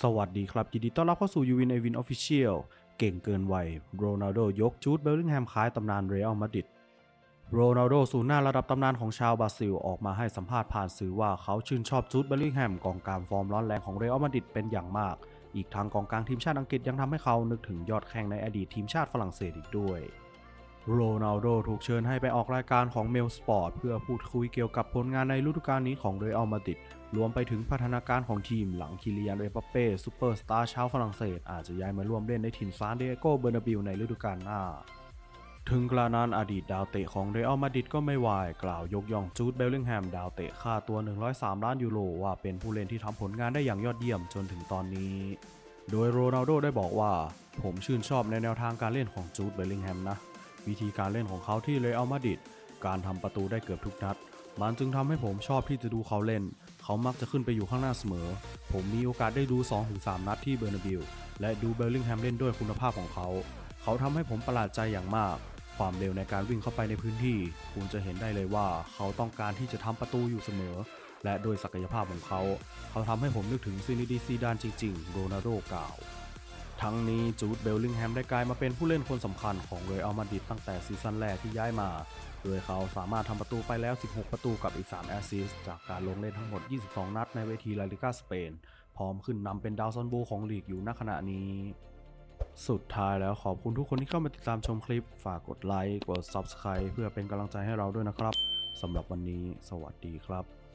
สวัสดีครับ ยินดีต้อนรับเข้าสู่ยูวินไอวินออฟฟิเชียลเก่งเกินวัยโรนัลโดยกจูดเบลลิงแฮมคล้ายตำนานเรอัลมาดริดโรนัลโดศูนย์หน้าระดับตำนานของชาวบราซิล ออกมาให้สัมภาษณ์ผ่านสื่อว่าเขาชื่นชอบจูดเบลลิงแฮมกองกลางฟอร์มร้อนแรงของเรอัลมาดริดเป็นอย่างมาก อีกทั้งกองกลางทีมชาติอังกฤษยังทำให้เขานึกถึงยอดแข่งในอดีตทีมชาติฝรั่งเศสอีกด้วย โรนัลโดถูกเชิญให้ไปออกรายการของเมลสปอร์ตเพื่อพูดคุยเกี่ยวกับผลงานในฤดูกาลนี้ของเรอัลมาดริดรวมไปถึงพัฒนาการของทีมหลังคิเลียนเอปเป้ซูเปอร์สตาร์ชาวฝรั่งเศสอาจจะย้ายมาร่วมเล่นในทีมซานเอโกเบอร์นาบิลในฤดูกาลหน้า ถึงกระนั้นอดีตดาวเตะของเรอัลมาดริดก็ไม่วาย กล่าวยกย่องจูดเบลลิงแฮมดาวเตะค่าตัว 103 ล้านยูโรว่าเป็นผู้เล่นที่ทำผลงานได้อย่างยอดเยี่ยมจนถึงตอนนี้ โดยโรนัลโดได้บอกว่า ผมชื่นชอบในแนวทางการเล่นของจูดเบลลิงแฮมนะ วิธีการเล่นของเขาที่เรอัลมาดริด การทำประตูได้เกือบทุกนัด มันจึงทำให้ผมชอบที่จะดูเขาเล่น เขามักจะขึ้นไปอยู่ข้างหน้าเสมอ ผมมีโอกาสได้ดู 2-3 นัดที่เบอร์นาบิลและดูเบลลิงแฮมเล่นด้วยคุณภาพของเขา เขาทำให้ผมประหลาดใจอย่างมาก ความเร็วในการวิ่งเข้าไปในพื้นที่ คุณจะเห็นได้เลยว่าเขาต้องการที่จะทำประตูอยู่เสมอ และโดยศักยภาพของเขา เขาทำให้ผมนึกถึงซินิดีซีดานจริง ๆ โรนัลโดกล่าว ทั้งนี้จูดเบลลิงแฮมได้กลายมาเป็นผู้เล่นคนสำคัญของเรอัลมาดริดตั้งแต่ซีซั่นแรกที่ย้ายมา โดยเขาสามารถทำประตูไปแล้ว 16 ประตูกับอีก 3 แอสซิสต์จากการลงเล่นทั้งหมด 22 นัดในเวทีลาลิกาสเปน พร้อมขึ้นนำเป็นดาวซันโบของลีกอยู่ณขณะนี้สุดท้ายแล้วขอบคุณทุกคนที่เข้ามาติดตามชมคลิป ฝากกดไลค์ กด Subscribe เพื่อเป็นกำลังใจให้เราด้วยนะครับ สำหรับวันนี้ สวัสดีครับ